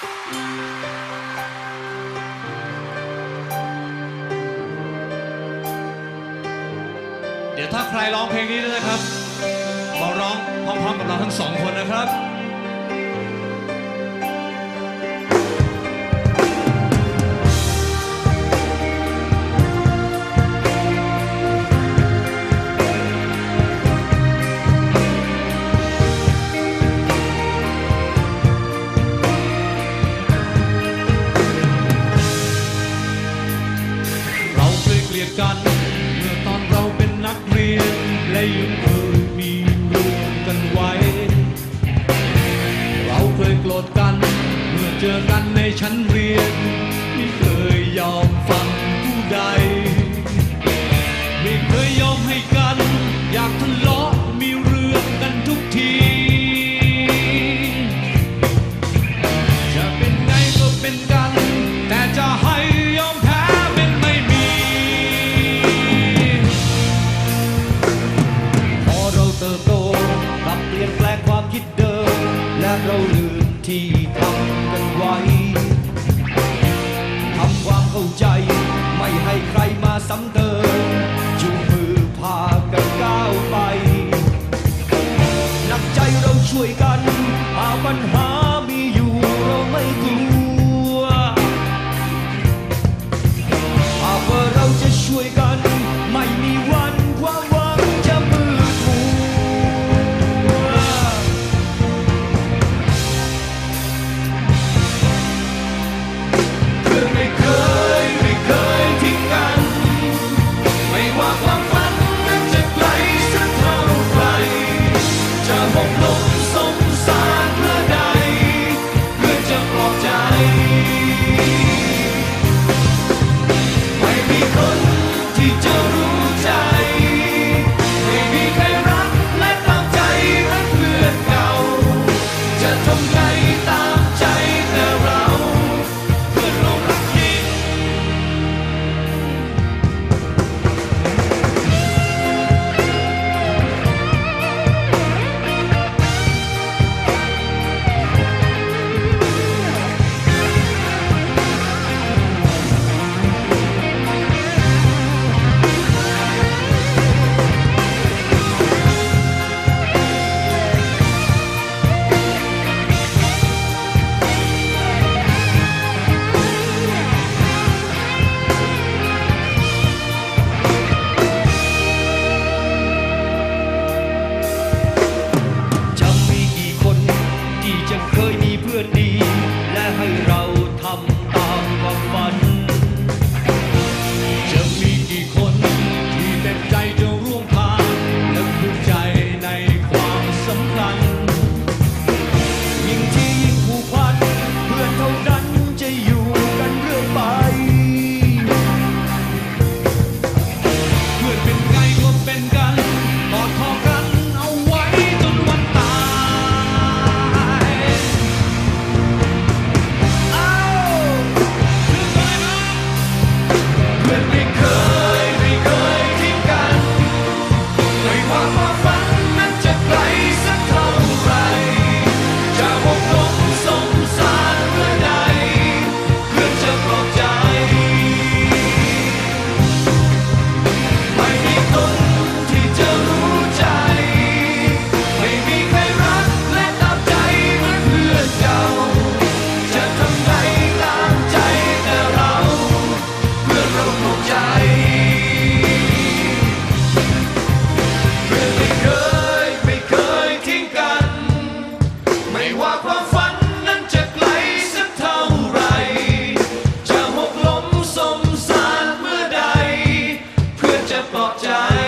เดี๋ยวถ้าใครร้องเพลงนี้ด้นะครับ ขอร้องพร้อมๆกับเราทั้งสองคนนะครับ ดกัน เมื่อเจอกันในชั้นเรียน ช่วยกันหาปัญหา not giant.